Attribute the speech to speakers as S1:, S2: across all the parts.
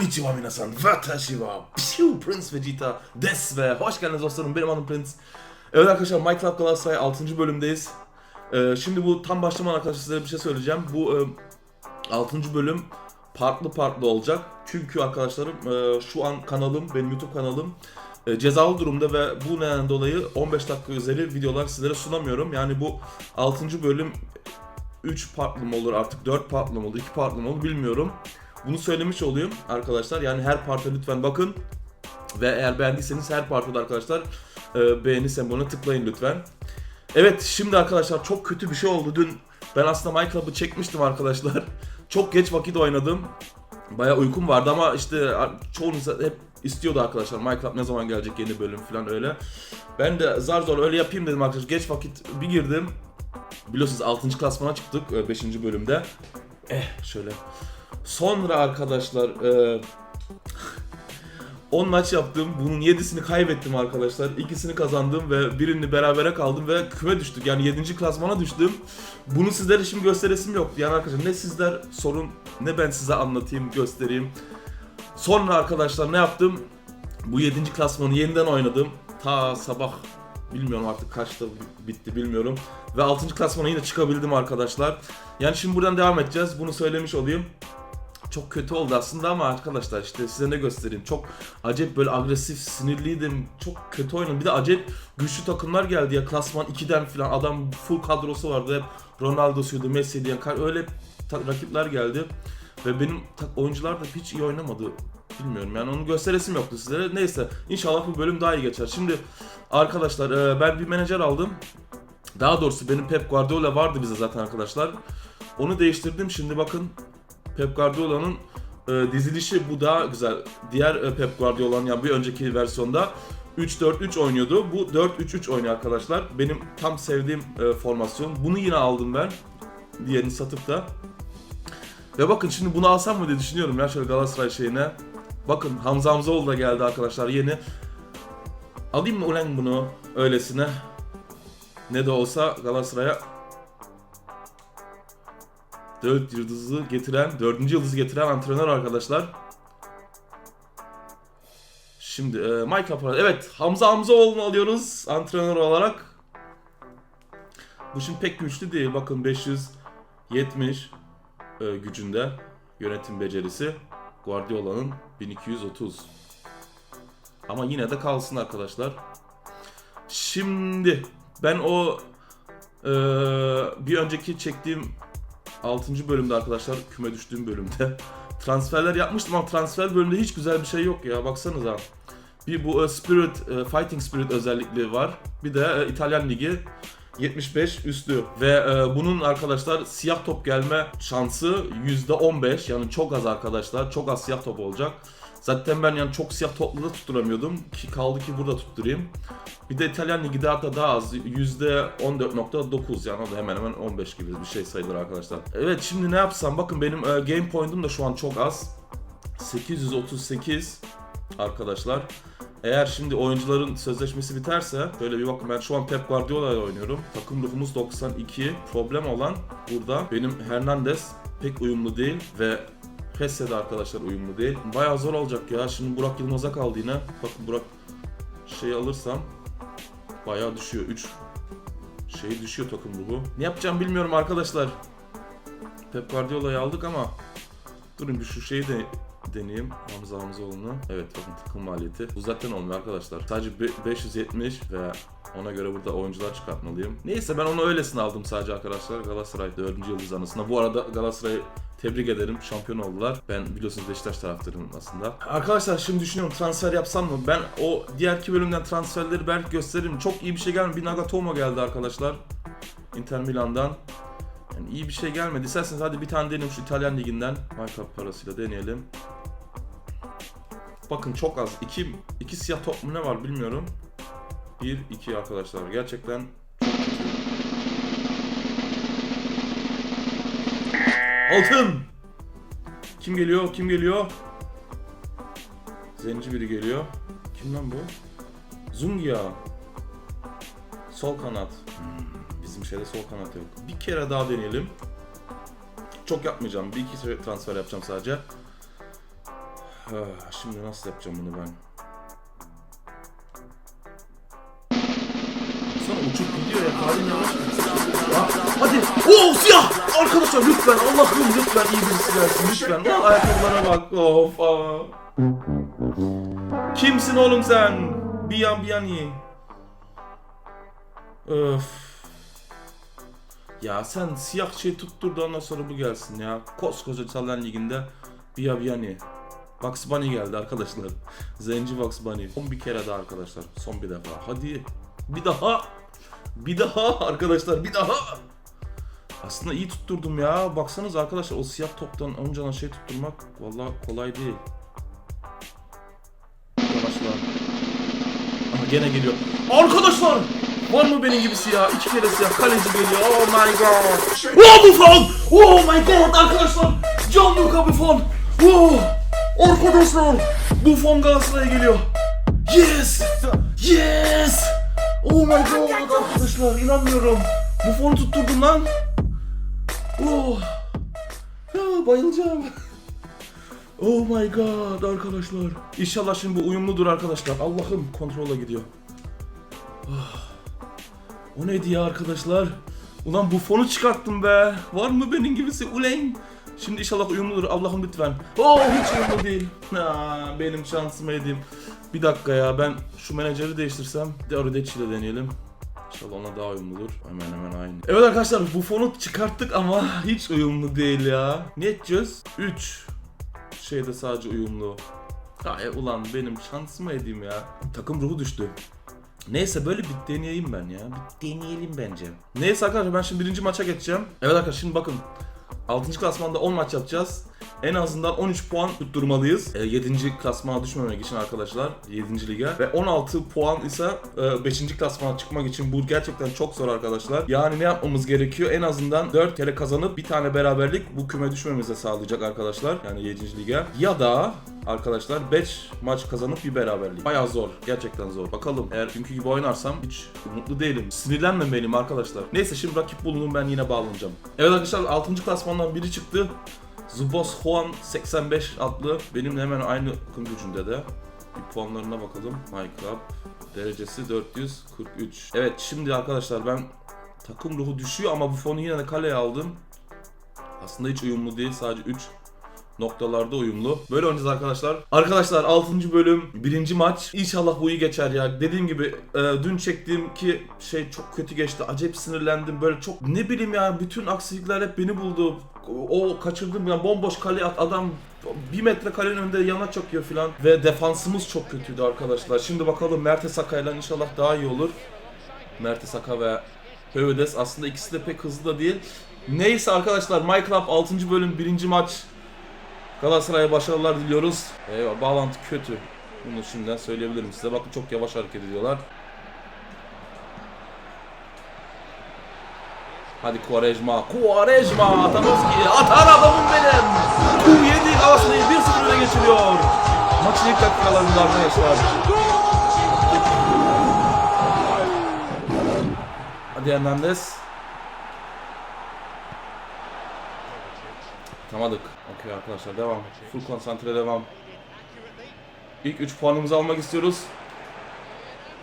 S1: Konnichiwa minasan, watashi wa Piu Prince Vegeta des ve hoş geldiniz dostlarım benim adım Prince. Evet arkadaşlar Minecraft Galatasaray 6. bölümdeyiz. Ee, şimdi bu tam başlamadan arkadaşlar size bir şey söyleyeceğim. Bu e, 6. bölüm farklı farklı olacak. Çünkü arkadaşlarım e, şu an kanalım, benim YouTube kanalım e, cezalı durumda ve bu neden dolayı 15 dakika üzeri videolar sizlere sunamıyorum. Yani bu 6. bölüm 3 partlı mı olur artık 4 partlı mı olur 2 partlı mı olur bilmiyorum. Bunu söylemiş olayım arkadaşlar. Yani her parta lütfen bakın. Ve eğer beğendiyseniz her parta da arkadaşlar e, beğeni sembolüne tıklayın lütfen. Evet şimdi arkadaşlar çok kötü bir şey oldu. Dün ben aslında Minecraft'ı çekmiştim arkadaşlar. Çok geç vakit oynadım. Baya uykum vardı ama işte çoğunuz hep istiyordu arkadaşlar. Minecraft ne zaman gelecek yeni bölüm falan öyle. Ben de zar zor öyle yapayım dedim arkadaşlar. Geç vakit bir girdim. Biliyorsunuz 6. klasmana çıktık 5. bölümde. Eh şöyle. Sonra arkadaşlar e, 10 maç yaptım. Bunun 7'sini kaybettim arkadaşlar. İkisini kazandım ve birini berabere kaldım ve küme düştük. Yani 7. klasmana düştüm. Bunu sizlere şimdi gösteresim yok. Yani arkadaşlar ne sizler sorun ne ben size anlatayım, göstereyim. Sonra arkadaşlar ne yaptım? Bu 7. klasmanı yeniden oynadım. Ta sabah bilmiyorum artık kaçta bitti bilmiyorum. Ve 6. klasmana yine çıkabildim arkadaşlar. Yani şimdi buradan devam edeceğiz. Bunu söylemiş olayım çok kötü oldu aslında ama arkadaşlar işte size ne göstereyim. Çok acayip böyle agresif, sinirliydim. Çok kötü oynadım. Bir de acayip güçlü takımlar geldi ya. Klasman 2'den falan adam full kadrosu vardı. Hep Ronaldo'suydu, Messi'ydi. Yani öyle rakipler geldi. Ve benim oyuncular da hiç iyi oynamadı. Bilmiyorum yani onu gösteresim yoktu sizlere. Neyse inşallah bu bölüm daha iyi geçer. Şimdi arkadaşlar e, ben bir menajer aldım. Daha doğrusu benim Pep Guardiola vardı bize zaten arkadaşlar. Onu değiştirdim. Şimdi bakın Pep Guardiola'nın e, dizilişi bu daha güzel. Diğer e, Pep Guardiola'nın yani bir önceki versiyonda 3-4-3 oynuyordu. Bu 4-3-3 oynuyor arkadaşlar. Benim tam sevdiğim e, formasyon. Bunu yine aldım ben. Diğerini satıp da. Ve bakın şimdi bunu alsam mı diye düşünüyorum ya şöyle Galatasaray şeyine. Bakın Hamza Hamzaoğlu da geldi arkadaşlar yeni. Alayım mı ulan bunu öylesine? Ne de olsa Galatasaray'a 4 yıldızı getiren, 4. yıldızı getiren antrenör arkadaşlar. Şimdi e, Minecraft Evet Hamza Hamzaoğlu'nu alıyoruz antrenör olarak. Bu şimdi pek güçlü değil. Bakın 570 e, gücünde yönetim becerisi. Guardiola'nın 1230. Ama yine de kalsın arkadaşlar. Şimdi ben o e, bir önceki çektiğim 6. bölümde arkadaşlar küme düştüğüm bölümde transferler yapmıştım ama transfer bölümünde hiç güzel bir şey yok ya baksanıza. Bir bu e, Spirit e, Fighting Spirit özellikleri var. Bir de e, İtalyan Ligi 75 üstü ve e, bunun arkadaşlar siyah top gelme şansı %15 yani çok az arkadaşlar çok az siyah top olacak. Zaten ben yani çok siyah toplu da tutturamıyordum ki kaldı ki burada tutturayım. Bir de İtalyan Ligi hatta daha az %14.9 yani o da hemen hemen 15 gibi bir şey sayılır arkadaşlar. Evet şimdi ne yapsam bakın benim e, game point'um da şu an çok az. 838 arkadaşlar. Eğer şimdi oyuncuların sözleşmesi biterse böyle bir bakın ben şu an Pep Guardiola ile oynuyorum. Takım ruhumuz 92. Problem olan burada benim Hernandez pek uyumlu değil ve Hesse de arkadaşlar uyumlu değil. Bayağı zor olacak ya. Şimdi Burak Yılmaz'a kaldı yine. Bakın Burak şeyi alırsam bayağı düşüyor. 3 şey düşüyor takım ruhu. Ne yapacağım bilmiyorum arkadaşlar. Pep Guardiola'yı aldık ama durun bir şu şeyi de deneyeyim Hamza Hamzaoğlu'nu. Evet bakın takım maliyeti. Bu zaten olmuyor arkadaşlar. Sadece be- 570 ve ona göre burada oyuncular çıkartmalıyım. Neyse ben onu öylesine aldım sadece arkadaşlar. Galatasaray 4. yıldız anısına. Bu arada Galatasaray'ı tebrik ederim. Şampiyon oldular. Ben biliyorsunuz Beşiktaş taraftarıyım aslında. Arkadaşlar şimdi düşünüyorum transfer yapsam mı? Ben o diğer iki bölümden transferleri belki gösteririm. Çok iyi bir şey gelmedi. Bir Nagatomo geldi arkadaşlar. Inter Milan'dan. Yani iyi bir şey gelmedi. İsterseniz hadi bir tane deneyelim şu İtalyan liginden. Minecraft parasıyla deneyelim. Bakın çok az. İki, iki siyah top mu ne var bilmiyorum. 1 2 arkadaşlar. Gerçekten Altın! Kim geliyor? Kim geliyor? Zenci biri geliyor. Kim lan bu? Zungia. Sol kanat. Hmm, bizim şeyde sol kanat yok. Bir kere daha deneyelim. Çok yapmayacağım. Bir iki transfer yapacağım sadece. Ah, Şimdi nasıl yapacağım bunu ben? Sana uçup gidiyor ya. Kalın yavaş. Oo siyah. Arkadaşlar lütfen Allah'ım lütfen iyi birisi gelsin. Lütfen. O ayakkabılara bak. Of. ah. Kimsin oğlum sen? Bir yan bir yan iyi. Öf. Ya sen siyah şey tutturdu ondan sonra bu gelsin ya. Koskoca Çalan Ligi'nde Biabiani. Bugs Bunny geldi arkadaşlar. Zenci Bugs Bunny. Son bir kere daha arkadaşlar. Son bir defa. Hadi. Bir daha. Bir daha arkadaşlar bir daha. Aslında iyi tutturdum ya. Baksanız arkadaşlar o siyah toptan önceden şey tutturmak vallahi kolay değil. Yavaşla. Aha gene geliyor. Arkadaşlar! Var mı benim gibisi ya? İki kere siyah kaleci geliyor. Oh my god. Oh Buffon! Oh my god arkadaşlar! Gianluca Buffon! Oh! Arkadaşlar! Buffon Galatasaray'a geliyor. Yes! Yes! Oh my god arkadaşlar inanmıyorum. Buffon'u tutturdum lan. Oh! Ya bayılacağım. Oh my god arkadaşlar. İnşallah şimdi bu uyumludur arkadaşlar. Allah'ım kontrola gidiyor. Ah. O neydi ya arkadaşlar? Ulan bu fonu çıkarttım be. Var mı benim gibisi ulen? Şimdi inşallah uyumludur. Allah'ım lütfen. Oh hiç uyumlu değil. Aa, benim şansıma edeyim. Bir dakika ya ben şu menajeri değiştirsem. De Ördeci ile deneyelim. İnşallah ona daha uyumludur. Hemen hemen aynı. Evet arkadaşlar bu fonu çıkarttık ama hiç uyumlu değil ya. Ne edeceğiz? 3 şeyde sadece uyumlu. Ay ulan benim şansıma edeyim ya. Takım ruhu düştü. Neyse böyle bir deneyeyim ben ya. Bir deneyelim bence. Neyse arkadaşlar ben şimdi birinci maça geçeceğim. Evet arkadaşlar şimdi bakın. 6. klasmanda 10 maç yapacağız. En azından 13 puan tutturmalıyız. E, 7. klasmana düşmemek için arkadaşlar. 7. lige. Ve 16 puan ise 5. klasmana çıkmak için bu gerçekten çok zor arkadaşlar. Yani ne yapmamız gerekiyor? En azından 4 kere kazanıp bir tane beraberlik bu küme düşmemize sağlayacak arkadaşlar. Yani 7. lige. Ya da arkadaşlar 5 maç kazanıp bir beraberlik. Bayağı zor. Gerçekten zor. Bakalım eğer dünkü gibi oynarsam hiç umutlu değilim. Sinirlenmemeliyim arkadaşlar. Neyse şimdi rakip bulunun ben yine bağlanacağım. Evet arkadaşlar 6. klasmandan biri çıktı. Zubos Juan 85 adlı benimle hemen aynı akım gücünde de. Bir puanlarına bakalım. Minecraft derecesi 443. Evet şimdi arkadaşlar ben takım ruhu düşüyor ama bu fonu yine de kaleye aldım. Aslında hiç uyumlu değil sadece 3 noktalarda uyumlu. Böyle oynayacağız arkadaşlar. Arkadaşlar 6. bölüm 1. maç. İnşallah bu iyi geçer ya. Dediğim gibi e, dün çektiğim ki şey çok kötü geçti. Acayip sinirlendim. Böyle çok ne bileyim ya bütün aksilikler hep beni buldu. O kaçırdım ya bomboş kale at adam bir metre kalenin önünde yana çakıyor filan ve defansımız çok kötüydü arkadaşlar. Şimdi bakalım Mertes Akay'la inşallah daha iyi olur. Mertes Aka ve Hövedes aslında ikisi de pek hızlı da değil. Neyse arkadaşlar Minecraft 6. bölüm 1. maç Galatasaray'a başarılar diliyoruz. Eyvah bağlantı kötü. Bunu şimdiden söyleyebilirim size. Bakın çok yavaş hareket ediyorlar. Hadi Quaresma. Quaresma. Atanovski. Atar adamım benim. Q7 Galatasaray'ı 1-0 öne geçiriyor. Maçın ilk dakikalarında arkadaşlar. Hadi Hernandez. Atamadık. Okey arkadaşlar devam. Full konsantre devam. İlk 3 puanımızı almak istiyoruz.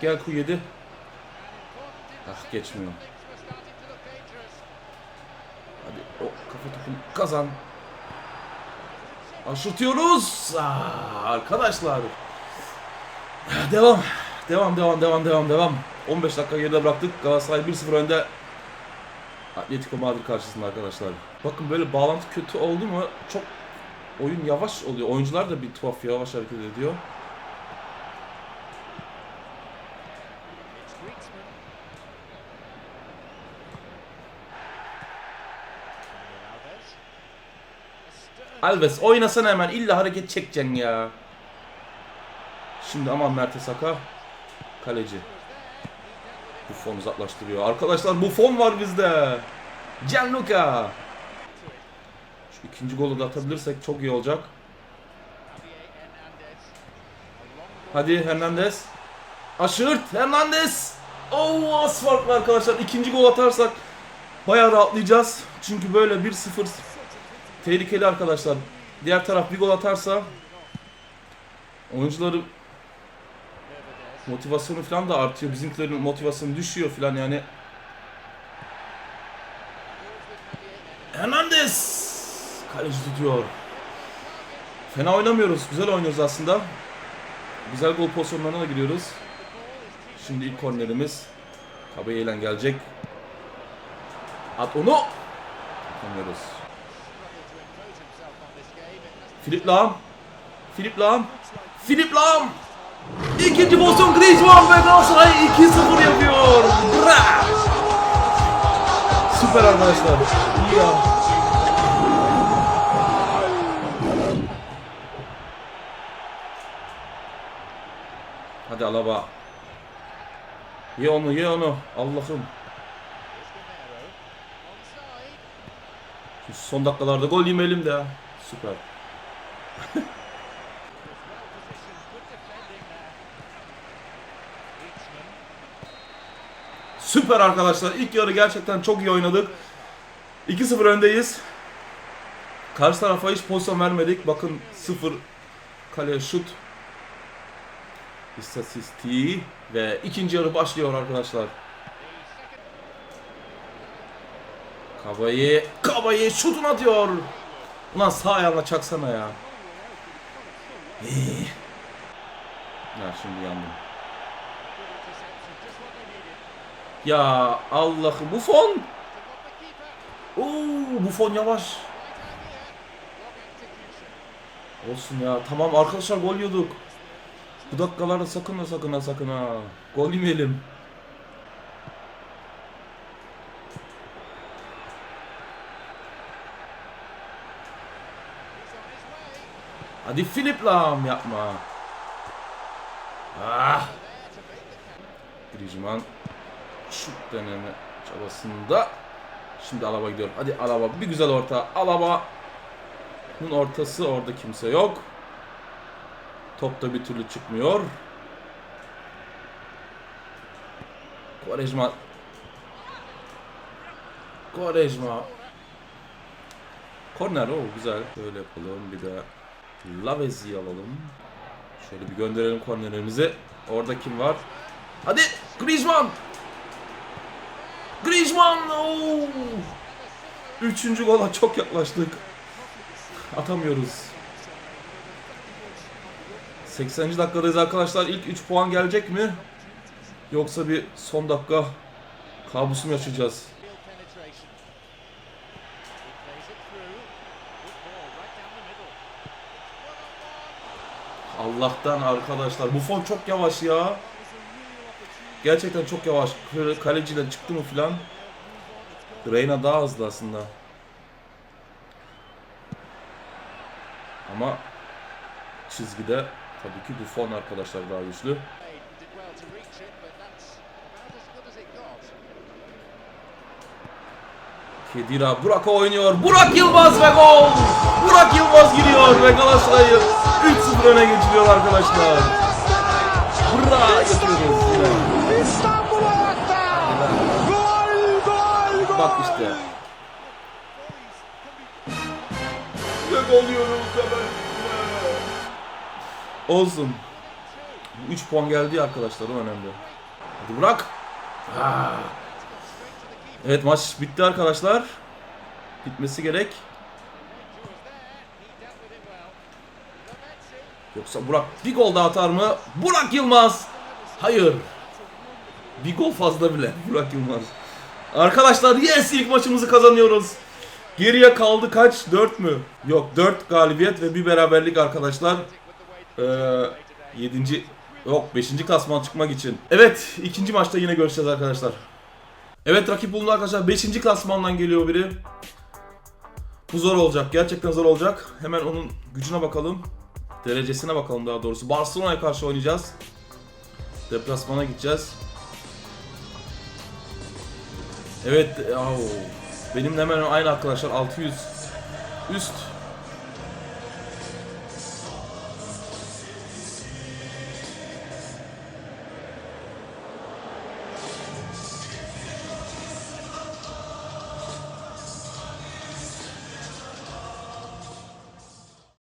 S1: Gel Q7. Ah geçmiyor. Hadi topunu kazan. Aşırtıyoruz. Ah, arkadaşlar. Devam. Devam devam devam devam devam. 15 dakika geride bıraktık. Galatasaray 1-0 önde. Atletico Madrid karşısında arkadaşlar. Bakın böyle bağlantı kötü oldu mu çok oyun yavaş oluyor. Oyuncular da bir tuhaf yavaş hareket ediyor. Alves oynasana hemen illa hareket çekeceksin ya. Şimdi aman Mertes Aka. Kaleci. Buffon uzaklaştırıyor. Arkadaşlar Buffon var bizde. Gianluca. Şu ikinci golü de atabilirsek çok iyi olacak. Hadi Hernandez. Aşırt Hernandez. Oo az farklı arkadaşlar. İkinci gol atarsak bayağı rahatlayacağız. Çünkü böyle 1-0 tehlikeli arkadaşlar. Diğer taraf bir gol atarsa Oyuncuları motivasyonu falan da artıyor. Bizimkilerin motivasyonu düşüyor falan yani. Hernandez kaleci tutuyor. Fena oynamıyoruz. Güzel oynuyoruz aslında. Güzel gol pozisyonlarına da giriyoruz. Şimdi ilk kornerimiz. Kabeye'yle gelecek. At onu. Yapamıyoruz. Filip Lam. Filip Lam. Filip Lam. İkinci pozisyon Griezmann ve Galatasaray 2-0 yapıyor. Bra! Süper arkadaşlar. İyi ya. Hadi Alaba. Ye onu ye onu. Allah'ım. Son dakikalarda gol yemeyelim de. Süper. Süper arkadaşlar. İlk yarı gerçekten çok iyi oynadık. 2-0 öndeyiz. Karşı tarafa hiç pozisyon vermedik. Bakın 0 kale şut. İstatistiği ve ikinci yarı başlıyor arkadaşlar. Kabayı, Kabayı şutunu atıyor. Ulan sağ ayağına çaksana ya. Ya şimdi yandım. Ya Allah'ım Buffon. Oo Buffon yavaş. Olsun ya. Tamam arkadaşlar gol yiyorduk. Bu dakikalarda sakın ha sakın ha sakın ha. Gol yemeyelim. Hadi Philip Lam yapma. Ah. Griezmann şut deneme çabasında. Şimdi Alaba gidiyor. Hadi Alaba bir güzel orta. Alaba. Bunun ortası orada kimse yok. Top da bir türlü çıkmıyor. Quaresma. Quaresma. Korner o güzel. Böyle yapalım. Bir de Lavez'i alalım. Şöyle bir gönderelim kornerimizi. Orada kim var? Hadi Griezmann. Griezmann. Oo. Üçüncü gola çok yaklaştık. Atamıyoruz. 80. dakikadayız arkadaşlar. İlk 3 puan gelecek mi? Yoksa bir son dakika kabusu mu yaşayacağız? Allah'tan arkadaşlar. Buffon çok yavaş ya. Gerçekten çok yavaş. Kaleciyle çıktı mı filan. Reyna daha hızlı aslında. Ama çizgide tabii ki Buffon arkadaşlar daha güçlü. Kedira Burak'a oynuyor. Burak Yılmaz ve gol! Burak Yılmaz giriyor ve Galatasaray'ı 3-0 öne geçiriyor arkadaşlar. Burak yapıyoruz yine. Bak işte. Ve gol yiyoruz hemen. Olsun. Bu 3 puan geldi ya arkadaşlar o önemli. Hadi Burak. Ah. Evet maç bitti arkadaşlar. Bitmesi gerek. Yoksa Burak bir gol daha atar mı? Burak Yılmaz. Hayır. Bir gol fazla bile Burak Yılmaz. Arkadaşlar yes ilk maçımızı kazanıyoruz. Geriye kaldı kaç? 4 mü? Yok 4 galibiyet ve bir beraberlik arkadaşlar. Ee, 7. Yok 5. klasman çıkmak için. Evet ikinci maçta yine görüşeceğiz arkadaşlar. Evet rakip bulundu arkadaşlar. 5. klasmandan geliyor biri. Bu zor olacak. Gerçekten zor olacak. Hemen onun gücüne bakalım. Derecesine bakalım daha doğrusu. Barcelona'ya karşı oynayacağız. Deplasmana gideceğiz. Evet. Au. Benim hemen aynı arkadaşlar 600 üst